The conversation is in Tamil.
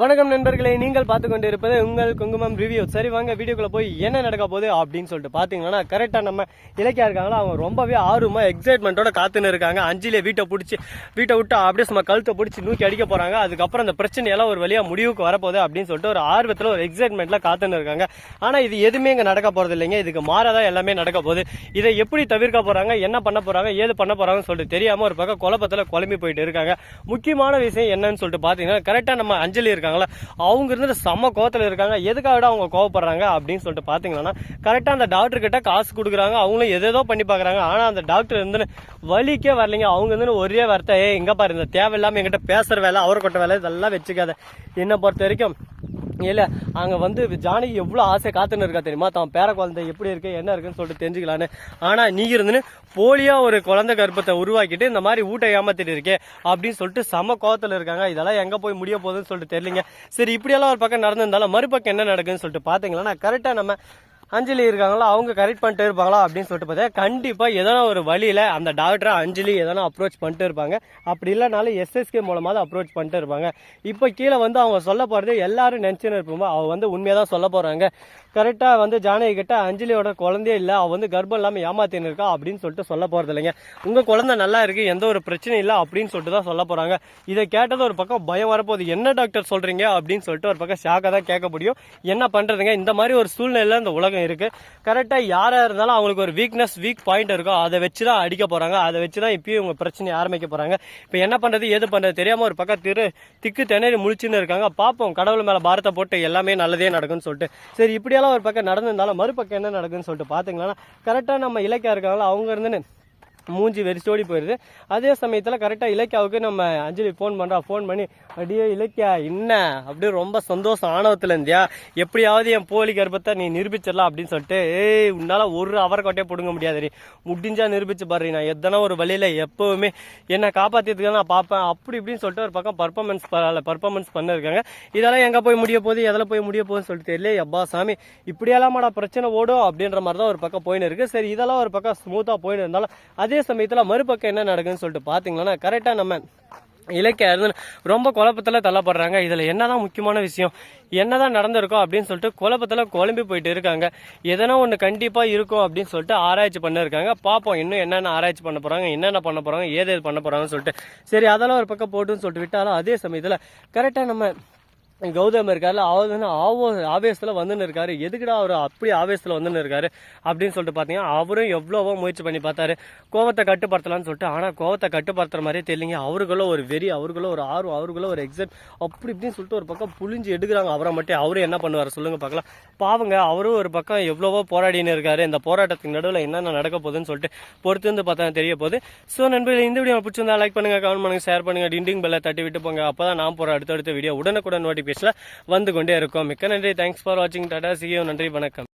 வணக்கம் நண்பர்களே நீங்கள் பார்த்து கொண்டு இருப்பது உங்கள் குங்குமம் ரிவ்யூ சரி வாங்க வீடியோக்குள்ள போய் என்ன நடக்க போகுது அப்படின்னு சொல்லிட்டு பாத்தீங்கன்னா கரெக்டா நம்ம இலக்கியா இருக்காங்களா அவங்க ரொம்பவே ஆர்வமா எக்ஸைட்மெண்ட்டோட காத்துன்னு இருக்காங்க. அஞ்சிலே வீட்டை பிடிச்சி வீட்டை விட்டு அப்படியே சும்மா கழுத்தை பிடிச்சி நூக்கி அடிக்க போறாங்க. அதுக்கப்புறம் அந்த பிரச்சனையெல்லாம் ஒரு வழியா முடிவுக்கு வரப்போகுது அப்படின்னு சொல்லிட்டு ஒரு ஆர்வத்தில் ஒரு எக்ஸைட்மெண்ட்ல காத்துன்னு இருக்காங்க. ஆனா இது எதுவுமே இங்க நடக்க போறது இல்லைங்க. இதுக்கு மாறாதான் எல்லாமே நடக்க போகுது. இதை எப்படி தவிர்க்க போறாங்க என்ன பண்ண போறாங்க ஏது பண்ண போறாங்கன்னு சொல்லிட்டு தெரியாம ஒரு பக்கம் குழப்பத்துல குழம்பி போயிட்டு இருக்காங்க. முக்கியமான விஷயம் என்னன்னு சொல்லிட்டு பாத்தீங்கன்னா கரெக்டா நம்ம அஞ்சலி இருக்காங்களா அவங்க இருந்துட்டு செம்ம கோவத்துல இருக்காங்க. எதுக்காக அவங்க கோவப்படுறாங்க அப்படின்னு சொல்லிட்டு பார்த்தீங்கன்னா கரெக்டா அந்த டாக்டர் கிட்ட காசு கொடுக்குறாங்க. அவங்களும் எதேதோ பண்ணி பாக்குறாங்க. ஆனா அந்த டாக்டர் இருந்து வலிக்கே வரலைங்க. அவங்க இருந்து ஒரே வார்த்தை ஏ இங்க பாரு இந்த தேவையில்லாம எங்கிட்ட பேசுற வேலை அவரை கொட்ட வேலை இதெல்லாம் வச்சுக்காத. என்னை பொறுத்த வரைக்கும் இல்லை அங்கே வந்து ஜானகி எவ்வளோ ஆசை காத்துன்னு இருக்கா தெரியுமா? தான் பேர குழந்தை எப்படி இருக்கு என்ன இருக்குன்னு சொல்லிட்டு தெரிஞ்சுக்கலான்னு. ஆனால் நீ இருந்துன்னு போலியாக ஒரு குழந்தை கர்ப்பத்தை உருவாக்கிட்டு இந்த மாதிரி ஊட்ட ஏமாத்திட்டு இருக்கே அப்படின்னு சொல்லிட்டு சம கோவத்துல இருக்காங்க. இதெல்லாம் எங்கே போய் முடிய போகுதுன்னு சொல்லிட்டு தெரியலிங்க. சரி இப்படியெல்லாம் ஒரு பக்கம் நடந்திருந்தாலும் மறுபக்கம் என்ன நடக்குதுன்னு சொல்லிட்டு பார்த்தீங்களா கரெக்டாக நம்ம அஞ்சலி இருக்காங்களா அவங்க கரெக்ட் பண்ணிட்டு இருப்பாங்களா அப்படின்னு சொல்லிட்டு பார்த்தா கண்டிப்பாக எதனா ஒரு வழியில் அந்த டாக்டரை அஞ்சலி எதனா அப்ரோச் பண்ணிட்டு இருப்பாங்க. அப்படி இல்லைனாலும் எஸ்எஸ்கே மூலமாக தான் அப்ரோச் பண்ணிட்டு இருப்பாங்க. இப்போ கீழே வந்து அவங்க சொல்ல போகிறது எல்லாரும் நினச்சின்னு இருப்போம். அவள் வந்து உண்மையாக தான் சொல்ல போகிறாங்க கரெக்டாக வந்து ஜானகி கிட்ட அஞ்சலியோட குழந்தையே இல்லை அவள் வந்து கர்ப்பம் இல்லாமல் ஏமாத்தின்னு இருக்கா அப்படின்னு சொல்லிட்டு சொல்ல போகிறது இல்லைங்க. உங்கள் குழந்தை நல்லா இருக்குது எந்த ஒரு பிரச்சனையும் இல்லை அப்படின்னு சொல்லிட்டு தான் சொல்ல போகிறாங்க இதை கேட்டது ஒரு பக்கம் பயம் வரப்போகுது. என்ன டாக்டர் சொல்கிறீங்க அப்படின்னு சொல்லிட்டு ஒரு பக்கம் ஷாக்காக தான் கேட்க முடியும். என்ன பண்ணுறதுங்க இந்த மாதிரி ஒரு சூழ்நிலையில் இந்த உலகம் இருக்கு. கரெக்டா யாரா இருந்தாலும் அவங்களுக்கு ஒரு வீக்னஸ் வீக் பாயிண்ட் இருக்கும். அதை வச்சு தான் அடிக்க போறாங்க. அதை வச்சு தான் இப்பயும் இவங்க பிரச்சனை ஆரம்பிக்க போறாங்க. இப்போ என்ன பண்றது ஏது பண்றது தெரியாம ஒரு பக்கம் திரு திக்கு திணறி முழிச்சுன்னு இருக்காங்க. பார்ப்போம் கடவுள் மேல பாரத்தை போட்டு எல்லாமே நல்லதே நடக்கும்னு சொல்லிட்டு. சரி இப்படியெல்லாம் ஒரு பக்கம் நடந்திருந்தாலும் மறுபக்கம் என்ன நடக்குன்னு சொல்லிட்டு பாத்தீங்கன்னா கரெக்டா நம்ம இலக்கியா இருக்காங்களா அவங்க இருந்துன்னு மூஞ்சி வெறிச்சோடி போயிடுது அதே சமயத்தில் கரெக்டாக இலக்கியாவுக்கு நம்ம அஞ்சலி ஃபோன் பண்ணுறா ஃபோன் பண்ணி அடியே இலக்கியா என்ன? அப்படியே ரொம்ப சந்தோஷம் ஆணவத்தில் இருந்தியா? எப்படியாவது என் போலி கர்ப்பத்தை நீ நிரூபிச்சிடலாம் அப்படின்னு சொல்லிட்டு ஏய் உன்னால் ஒரு அவர் கொட்டையே பிடுங்க முடியாது முடிஞ்சா நிரூபிச்சு பாரு நான் எத்தனை ஒரு வழியில் எப்போவுமே என்னை காப்பாற்றியதுக்கு நான் பார்ப்பேன். அப்படி இப்படின்னு சொல்லிட்டு ஒரு பக்கம் பர்ஃபார்மன்ஸ் பர்ஃபார்மன்ஸ் பண்ணிருக்காங்க இதெல்லாம் எங்கே போய் முடிய போகுது எதில் போய் முடிய போகுதுன்னு சொல்லிட்டு தெரியல எப்பா சாமி இப்படியெல்லாமாடா பிரச்சனை ஓடும்? அப்படின்ற மாதிரி தான் ஒரு பக்கம் போயின்னு இருக்கு. சரி இதெல்லாம் ஒரு பக்கம் ஸ்மூத்தாக போயின்னு இருந்தாலும் அதே அதே சமயத்தில் மறுபக்கம் என்ன நடக்குதுன்னு சொல்லிட்டு பார்த்தீங்கன்னா கரெக்டாக நம்ம இலக்கிய ரொம்ப குழப்பத்தில் தள்ளப்படுறாங்க. இதில் என்னதான் முக்கியமான விஷயம் என்னதான் நடந்திருக்கோம் அப்படின்னு சொல்லிட்டு குழப்பத்தில் குழம்பி போயிட்டு இருக்காங்க. எதனா ஒன்று கண்டிப்பாக இருக்கும் அப்படின்னு சொல்லிட்டு ஆராய்ச்சி பண்ணிருக்காங்க. பார்ப்போம் இன்னும் என்னென்ன ஆராய்ச்சி பண்ண போகிறாங்க என்னென்ன பண்ண போகிறாங்க ஏது ஏது பண்ண போகிறாங்கன்னு சொல்லிட்டு. சரி அதெல்லாம் ஒரு பக்கம் போட்டுன்னு சொல்லிட்டு விட்டாலும் அதே சமயத்தில் கரெக்டாக நம்ம கௌதம் இருக்காருல அவர் வந்து ஆவோ ஆவேசத்தில் வந்துன்னு இருக்காரு. எதுக்குடா அவர் அப்படி ஆவேசத்தில் வந்துன்னு இருக்காரு? அப்படின்னு சொல்லிட்டு பார்த்தீங்கன்னா அவரும் எவ்வளவோ முயற்சி பண்ணி பார்த்தாரு. கோவத்தை கட்டுப்படுத்தலாம்னு சொல்லிட்டு ஆனால் கோவத்தை கட்டுப்படுத்துற மாதிரியே தெரியலிங்க. அவருக்குள்ள ஒரு வெறி அவருக்குள்ள ஒரு ஆர்வம் அவருக்குள்ள ஒரு எக்ஸைட் அப்படி இப்படின்னு சொல்லிட்டு ஒரு பக்கம் புளிஞ்சு எடுக்கிறாங்க அவரை மட்டும். அவரும் என்ன பண்ணுவார் சொல்லுங்க பார்க்கலாம். பாவங்க அவரும் ஒரு பக்கம் எவ்வளவோ போராடின்னு இருக்காரு. இந்த போராட்டத்துக்கு நடுவில் என்னென்ன நடக்க போகுதுன்னு சொல்லிட்டு பொறுத்து வந்து பார்த்தா தெரிய போகுது. ஸோ நண்பர்கள் இந்த வீடியோ பிடிச்சிருந்தா லைக் பண்ணுங்க கமெண்ட் பண்ணுங்க ஷேர் பண்ணுங்க டிண்டிங் பெல்லை தட்டி விட்டு போங்க. அப்பதான் நான் போகிற அடுத்தடுத்த வீடியோ உடனுக்குடன் நோட்டிஃபிகேஷன்ல வந்து கொண்டே இருக்கும். மிக்க நன்றி. தேங்க்ஸ் ஃபார் வாட்சிங் டாடா சியோ நன்றி வணக்கம்.